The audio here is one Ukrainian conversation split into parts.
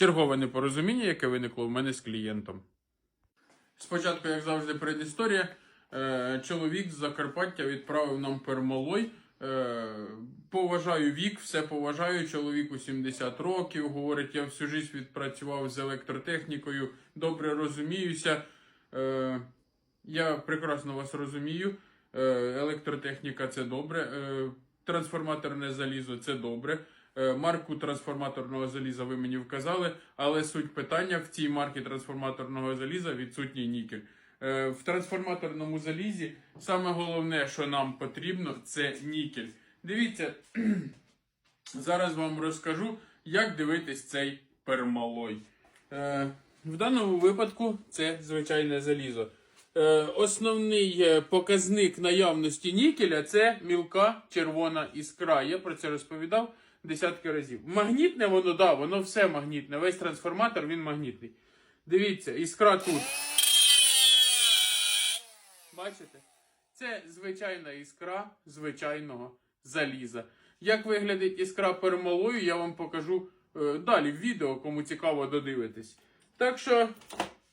чергове непорозуміння, яке виникло в мене з клієнтом. Спочатку, як завжди, предісторія. Е, Чоловік з Закарпаття відправив нам пермалой. Е, Поважаю вік, все поважаю. Чоловіку 70 років. Говорить, я всю життя відпрацював з електротехнікою, добре розуміюся. Е, Я прекрасно вас розумію. Електротехніка це добре. Трансформаторне залізо це добре. Е, Марку трансформаторного заліза ви мені вказали, але суть питання в цій марці трансформаторного заліза відсутній нікель. Е, В трансформаторному залізі саме головне, що нам потрібно, це нікель. Дивіться, зараз вам розкажу, як дивитись цей пермалой. Е, В даному випадку це звичайне залізо. Основний показник наявності нікеля це мілка червона іскра. Я про це розповідав десятки разів. Магнітне воно, да, воно все магнітне. Весь трансформатор він магнітний. Дивіться, іскра тут. Бачите? Це звичайна іскра звичайного заліза. Як виглядить іскра пермалою, я вам покажу е, далі в відео, кому цікаво додивитись. Так що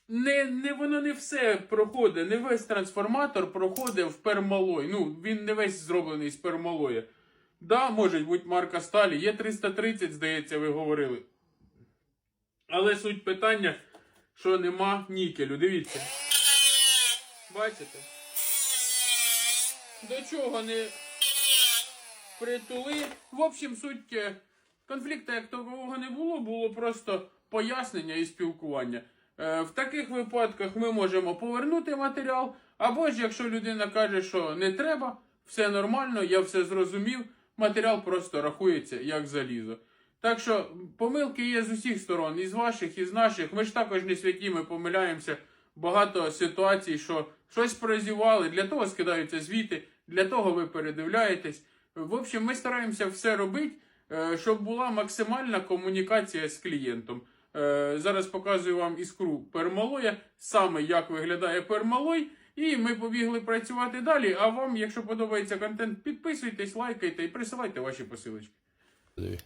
не, не воно не все проходить, не весь трансформатор проходить в пермалой. Ну, він не весь зроблений з пермалоя. Да, може бути марка сталі. Є 330, здається, ви говорили. Але суть питання, що нема нікелю. Дивіться. Бачите? До чого не притули. В общем, суть е, конфлікту як такового не було, було просто пояснення і спілкування. Е, В таких випадках ми можемо повернути матеріал, або ж якщо людина каже, що не треба, все нормально, я все зрозумів, матеріал просто рахується як залізо. Так що помилки є з усіх сторон, і з ваших, і з наших. Ми ж також не святі, ми помиляємося. Багато ситуацій, що щось прозівали, для того скидаються звіти, для того ви передивляєтесь. В общем, ми стараємося все робити, е, щоб була максимальна комунікація з клієнтом. Е, Зараз показую вам іскру пермалоя, саме як виглядає пермалой. І ми побігли працювати далі. А вам, якщо подобається контент, підписуйтесь, лайкайте і присилайте ваші посилочки. Немає.